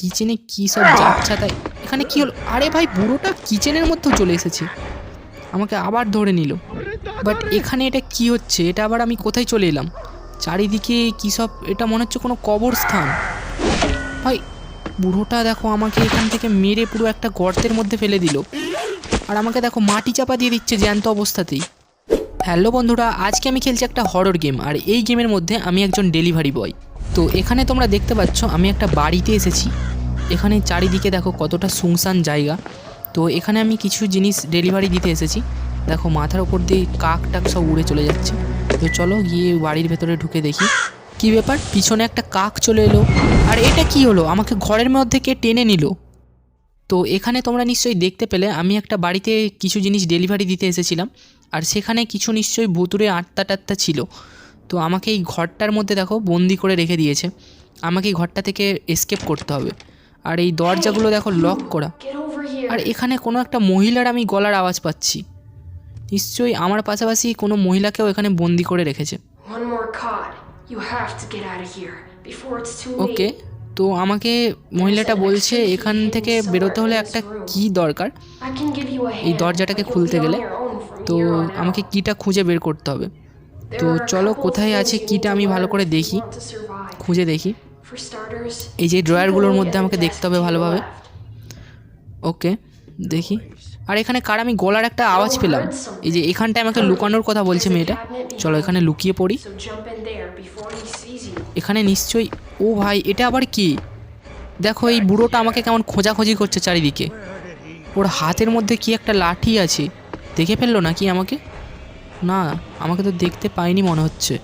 কিচেনে কী সব যাচ্ছা তাই এখানে কি হলো? আরে ভাই, বুড়োটা কিচেনের মধ্যেও চলে এসেছে। আমাকে আবার ধরে নিল। বাট এখানে এটা কি হচ্ছে? এটা আবার আমি কোথায় চলে এলাম? চারিদিকে কী সব? এটা মনে হচ্ছে কোনো কবরস্থান। ভাই, বুড়োটা দেখো আমাকে এখান থেকে মেরে পুরো একটা গর্তের মধ্যে ফেলে দিল। আর আমাকে দেখো মাটি চাপা দিয়ে দিচ্ছে জ্যান্ত অবস্থাতেই। হ্যালো বন্ধুরা, আজকে আমি খেলছি একটা হরর গেম আর এই গেমের মধ্যে আমি একজন ডেলিভারি বয় তো এখানে তোমরা দেখতে পাচ্ছ, আমি একটা বাড়িতে এসেছি। এখানে চারিদিকে দেখো কতটা শুনশান জায়গা। তো এখানে আমি কিছু জিনিস ডেলিভারি দিতে এসেছি। দেখো মাথার ওপর দিয়ে কাক টাক সব উড়ে চলে যাচ্ছে। তো চলো গিয়ে বাড়ির ভেতরে ঢুকে দেখি। কি ব্যাপার? পিছনে একটা কাক চলে এলো। আর এটা কি হলো? আমাকে ঘরের মধ্যে কে টেনে নিল? তো এখানে তোমরা নিশ্চয়ই দেখতে পেলে, আমি একটা বাড়িতে কিছু জিনিস ডেলিভারি দিতে এসেছিলাম। আর সেখানে কিছু নিশ্চয়ই ভুতুরে আটটা টাট্টা ছিল। তো আমাকে এই ঘরটার মধ্যে দেখো বন্দি করে রেখে দিয়েছে। আমাকে এই ঘরটা থেকে এসকেপ করতে হবে। আর এই দরজাগুলো দেখো লক করা। আর এখানে কোনো একটা মহিলার আমি গলার আওয়াজ পাচ্ছি। নিশ্চয়ই আমার পাশাপাশি কোনো মহিলাকেও এখানে বন্দি করে রেখেছে। ওকে তো আমাকে মহিলাটা বলছে এখান থেকে বেরোতে হলে একটা কি দরকার। এই দরজাটাকে খুলতে গেলে। তো আমাকে কিটা খুঁজে বের করতে হবে। তো চলো কোথায় আছে কিটা আমি ভালো করে দেখি। খুঁজে দেখি। এই যে ড্রয়ারগুলোর মধ্যে আমাকে দেখতে হবে ভালোভাবে। ওকে দেখি। আর এখানে কার আমি গলার একটা আওয়াজ পেলাম? এই যে এখানটায় আমাকে লুকানোর কথা বলছে মেয়েটা। চলো এখানে লুকিয়ে পড়ি. এখানে নিশ্চয়ই ও ভাই এটা আবার কি? দেখো এই বুড়োটা আমাকে কেমন খোঁজাখুঁজি করছে চারিদিকে। ওর হাতের মধ্যে কি একটা লাঠি আছে? দেখে ফেলল নাকি আমাকে? না আমাকে তো দেখতে পাইনি মনে হচ্ছে।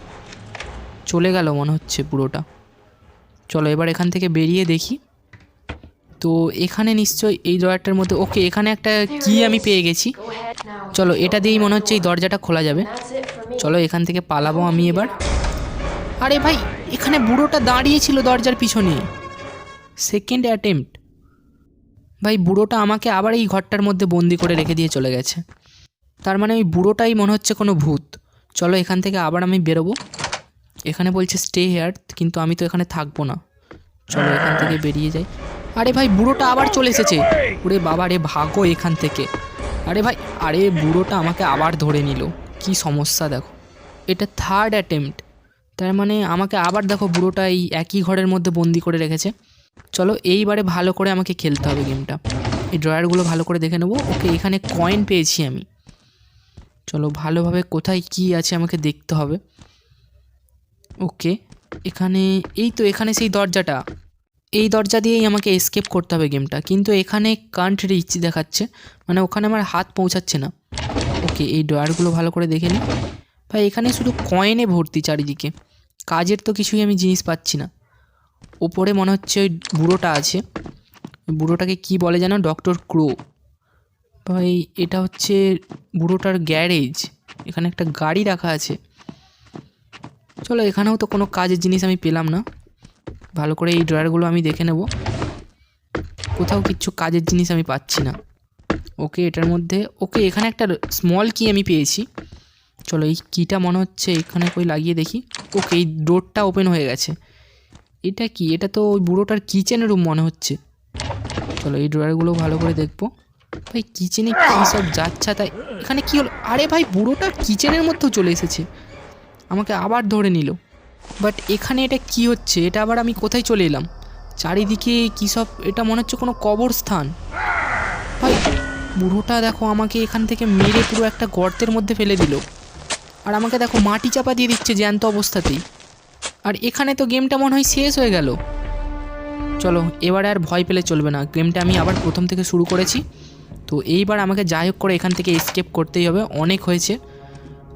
চলে গেল মনে হচ্ছে বুড়োটা। চলো এবার এখান থেকে বেরিয়ে দেখি। তো এখানে নিশ্চয়ই এই ড্রয়ারটার মধ্যে, ওকে, এখানে একটা কি আমি পেয়ে গেছি. চলো, এটা দিয়েই মনে হচ্ছে এই দরজাটা খোলা যাবে. চলো, এখান থেকে পালাবো আমি এবার। আরে ভাই, এখানে বুড়োটা দাঁড়িয়ে ছিল দরজার পিছনে। সেকেন্ড অ্যাটেম্পট ভাই, বুড়োটা আমাকে আবার এই ঘরটার মধ্যে বন্দি করে রেখে দিয়ে চলে গেছে। তার মানে ওই বুড়োটাই মনে হচ্ছে কোনো ভূত। চলো, এখান থেকে আবার আমি বেরোবো। এখানে বলছে স্টে হেয়ার কিন্তু আমি তো এখানে থাকব না। চলো এখান থেকে বেরিয়ে যাই। আরে ভাই, বুড়োটা আবার চলে এসেছে। ওরে বাবা রে, ভাগো এখান থেকে। আরে ভাই, আরে বুড়োটা আমাকে আবার ধরে নিল। কি সমস্যা দেখো। এটা থার্ড অ্যাটেম্পট তার মানে আমাকে আবার দেখো, বুড়োটা এই একই ঘরের মধ্যে বন্দি করে রেখেছে। চলো এইবারে ভালো করে আমাকে খেলতে হবে গেমটা এই ড্রয়ারগুলো ভালো করে দেখে নেব। ওকে, এখানে কয়েন পেয়েছি আমি। চলো, ভালোভাবে কোথায় কি আছে আমাকে দেখতে হবে। ওকে, এখানে, এই তো এখানে সেই দরজাটা। এই দরজা দিয়েই আমাকে এসকেপ করতে হবে গেমটা কিন্তু এখানে কান্ট রিচ দেখাচ্ছে। মানে ওখানে আমার হাত পৌঁছাচ্ছে না। ওকে, এই ড্রয়ারগুলো ভালো করে দেখে নিই। ভাই, এখানে শুধু কয়েনে ভর্তি চারিদিকে। কাজের তো কিছুই আমি জিনিস পাচ্ছি না। ওপরে মনে হচ্ছে ওই বুড়োটা আছে। বুড়োটাকে কি বলে যেন? ডক্টর ক্রো ভাই, এটা হচ্ছে বুড়োটার গ্যারেজ এখানে একটা গাড়ি রাখা আছে। চলো, এখানেও তো কোনো কাজের জিনিস আমি পেলাম না। ভালো করে এই ড্রয়ারগুলো আমি দেখে নেব। কোথাও কিচ্ছু কাজের জিনিস আমি পাচ্ছি না। ওকে, এটার মধ্যে, ওকে, এখানে একটা স্মল কি আমি পেয়েছি। চলো, এই কিটা মনে হচ্ছে এখানে কই লাগিয়ে দেখি। ওকে, এই ডোরটা ওপেন হয়ে গেছে। এটা কি? এটা তো ওই বুড়োটার কিচেন রুম মনে হচ্ছে। চলো, এই ড্রয়ারগুলো ভালো করে দেখব। ভাই কিচেনে কী সব যাচ্ছা তাই? এখানে কি হলো? আরে ভাই, বুড়োটা কিচেনের মধ্যেও চলে এসেছে। আমাকে আবার ধরে নিল। বাট এখানে এটা কি হচ্ছে? এটা আবার আমি কোথায় চলে এলাম? চারিদিকে কী সব? এটা মনে হচ্ছে কোনো কবরস্থান। ভাই, বুড়োটা দেখো আমাকে এখান থেকে মেরে পুরো একটা গর্তের মধ্যে ফেলে দিল। আর আমাকে দেখো মাটি চাপা দিয়ে দিচ্ছে জ্যান্ত অবস্থাতেই। আর এখানে তো গেমটা মনে হয় শেষ হয়ে গেল। চলো, এবারে আর ভয় পেলে চলবে না। গেমটা আমি আবার প্রথম থেকে শুরু করেছি। তো এইবার আমাকে যাই হোক করে এখান থেকে এসকেপ করতেই হবে। অনেক হয়েছে।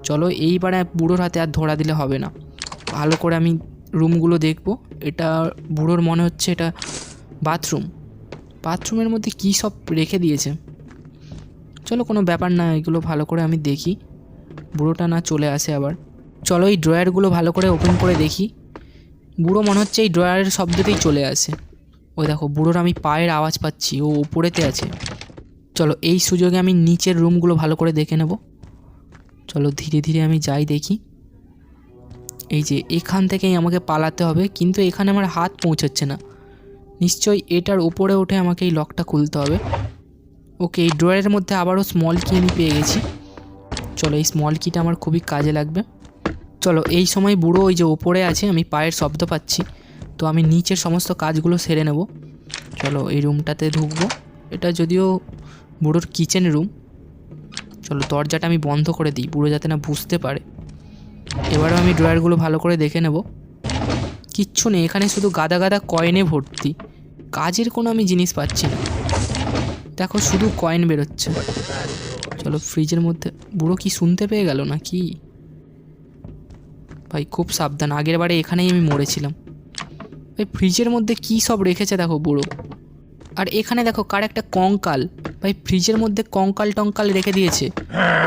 চলো এইবারে বুড়োর হাতে আর ধরা দিলে হবে না। ভালো করে আমি রুমগুলো দেখব। এটা বুড়োর মনে হচ্ছে এটা বাথরুম। বাথরুমের মধ্যে কী সব রেখে দিয়েছে? চলো কোনো ব্যাপার না, এগুলো ভালো করে আমি দেখি। বুড়োটা না চলে আসে আবার। চলো এই ড্রয়ারগুলো ভালো করে ওপেন করে দেখি। বুড়ো মনে হচ্ছে এই ড্রয়ারের শব্দতেই চলে আসে। ওই দেখো, বুড়োর আমি পায়ের আওয়াজ পাচ্ছি, ও উপরেতে আছে। চলো এই সুযোগে আমি নিচের রুমগুলো ভালো করে দেখে নেব। চলো ধীরে ধীরে আমি যাই দেখি। এই যে এখান থেকেই আমাকে পালাতে হবে, কিন্তু এখানে আমার হাত পৌঁছাচ্ছে না। নিশ্চয়ই এটার ওপরে উঠে আমাকে এই লকটা খুলতে হবে। ওকে, এই ড্রয়ারের মধ্যে আবারও স্মল কি আমি পেয়ে গেছি। চলো, এই স্মল কিটা আমার খুবই কাজে লাগবে। চলো, এই সময় বুড়ো ওই যে ওপরে আছে, আমি পায়ের শব্দ পাচ্ছি। তো আমি নিচের সমস্ত কাজগুলো সেরে নেব। চলো, এই রুমটাতে ঢুকবো। এটা যদিও বুড়োর কিচেন রুম চলো, দরজাটা আমি বন্ধ করে দিই, বুড়ো যাতে না বুঝতে পারে। এবারও আমি ড্রয়ারগুলো ভালো করে দেখে নেব। কিচ্ছু নেই, এখানে শুধু গাদা গাদা কয়েনে ভর্তি। কাজের কোনো আমি জিনিস পাচ্ছি না। দেখো, শুধু কয়েন বেরোচ্ছে। চলো, ফ্রিজের মধ্যে, বুড়ো কি শুনতে পেয়ে গেল না কি ভাই, খুব সাবধান, আগের বারে এখানেই আমি মরেছিলাম। ভাই, ফ্রিজের মধ্যে কি সব রেখেছে দেখো বুড়ো। আর এখানে দেখো, কার একটা কঙ্কাল। ভাই ফ্রিজের মধ্যে কঙ্কাল টঙ্কাল রেখে দিয়েছে।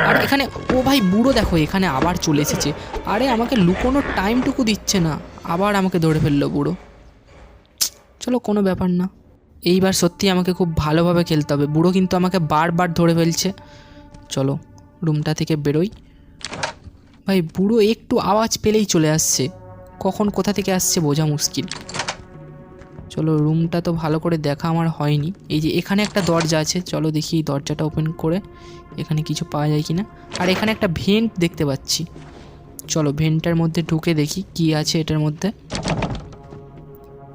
আর এখানে, ও ভাই, বুড়ো দেখো, এখানে আবার চলে এসেছে। আরে, আমাকে লুকোনোর টাইমটুকু দিচ্ছে না। আবার আমাকে ধরে ফেলল বুড়ো। চলো, কোনো ব্যাপার না। এইবার সত্যি আমাকে খুব ভালোভাবে খেলতে হবে। বুড়ো কিন্তু আমাকে বারবার ধরে ফেলছে। চলো রুমটা থেকে বেরোই। ভাই, বুড়ো একটু আওয়াজ পেলেই চলে আসছে। কখন, কোথা থেকে আসছে বোঝা মুশকিল। চলো রুমটা তো ভালো করে দেখা আমার হয়নি। এই যে এখানে একটা দরজা আছে, চলো দেখি এই দরজাটা ওপেন করে এখানে কিছু পাওয়া যায় কি না আর এখানে একটা ভেন্ট দেখতে পাচ্ছি। চলো ভেন্টটার মধ্যে ঢুকে দেখি কি আছে এটার মধ্যে।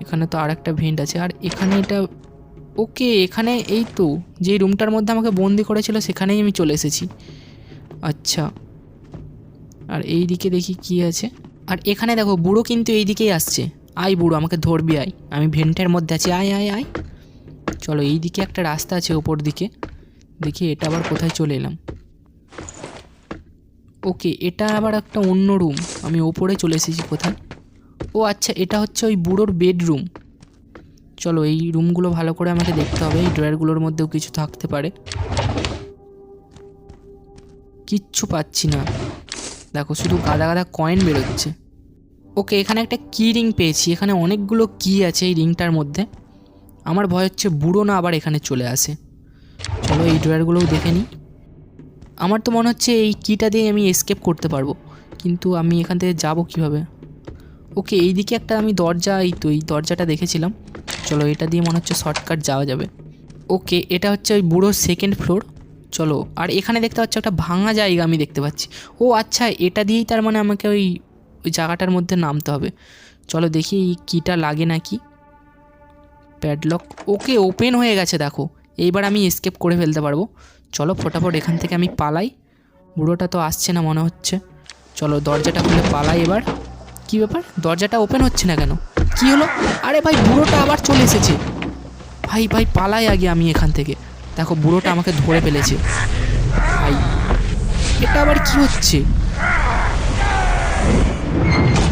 এখানে তো আর একটা ভেন্ট আছে। আর এখানে এটা ওকে, এখানে এই তো যে রুমটার মধ্যে আমাকে বন্দি করেছিল সেখানেই আমি চলে এসেছি। আচ্ছা। আর এই দিকে দেখি কি আছে। আর এখানে দেখো, বুড়ো কিন্তু এই দিকেই আসছে। আয় বুড়ো, আমাকে ধরবি, আয়। আমি ভেন্টের মধ্যে আছি, আয় আয় আয়। চলো এই দিকে একটা রাস্তা আছে ওপর দিকে দেখি এটা আবার কোথায় চলে এলাম। ওকে, এটা আবার একটা অন্য রুম। আমি ওপরে চলে এসেছি কোথায়? ও আচ্ছা এটা হচ্ছে ওই বুড়োর বেডরুম। চলো, এই রুমগুলো ভালো করে আমাকে দেখতে হবে। এই ড্রয়ারগুলোর মধ্যেও কিছু থাকতে পারে। কিচ্ছু পাচ্ছি না। দেখো, শুধু গাদা গাদা কয়েন বেরোচ্ছে। ওকে, এখানে একটা কি রিং পেয়েছি, এখানে অনেকগুলো কি আছে এই রিংটার মধ্যে। আমার ভয় হচ্ছে বুড়ো না আবার এখানে চলে আসে। চলো এই ড্রয়ারগুলোও দেখে নিই। আমার তো মনে হচ্ছে এই কিটা দিয়ে আমি এসকেপ করতে পারব, কিন্তু আমি এখান থেকে যাব কীভাবে? ওকে, এইদিকে একটা আমি দরজা, এই তো এই দরজাটা দেখেছিলাম। চলো এটা দিয়ে মনে হচ্ছে শর্টকাট যাওয়া যাবে। ওকে, এটা হচ্ছে ওই বুড়োর সেকেন্ড ফ্লোর চলো, আর এখানে দেখতে পাচ্ছি একটা ভাঙা জায়গা আমি দেখতে পাচ্ছি। ও আচ্ছা এটা দিয়েই তার মানে আমাকে ওই ওই জায়গাটার মধ্যে নামতে হবে। চলো দেখি এই কিটা লাগে নাকি। প্যাডলক, ওকে ওপেন হয়ে গেছে দেখো। এইবার আমি এসকেপ করে ফেলতে পারব। চলো ফটাফট এখান থেকে আমি পালাই। বুড়োটা তো আসছে না মনে হচ্ছে। চলো দরজাটা খুলে পালাই এবার। কি ব্যাপার? দরজাটা ওপেন হচ্ছে না কেন? কি হলো? আরে ভাই, বুড়োটা আবার চলে এসেছে। ভাই ভাই, পালাই আগে আমি এখান থেকে। দেখো, বুড়োটা আমাকে ধরে ফেলেছে। ভাই, এটা আবার কি হচ্ছে?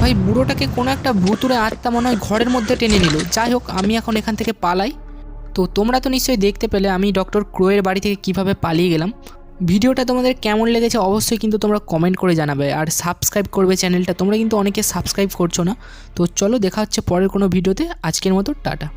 ভাই, বুড়োটাকে কোনো একটা ভুতুরে আত্মা মনে হয় ঘরের মধ্যে টেনে নিল। যাই হোক, আমি এখন এখান থেকে পালাই। তো তোমরা তো নিশ্চয়ই দেখতে পেলে, আমি ডক্টর ক্রোয়ের বাড়ি থেকে কীভাবে পালিয়ে গেলাম। ভিডিওটা তোমাদের কেমন লেগেছে অবশ্যই কিন্তু তোমরা কমেন্ট করে জানাবে। আর সাবস্ক্রাইব করবে চ্যানেলটা তোমরা কিন্তু অনেকে সাবস্ক্রাইব করছ না। তো চলো, দেখা হচ্ছে পরের কোনো ভিডিওতে। আজকের মতো, টাটা।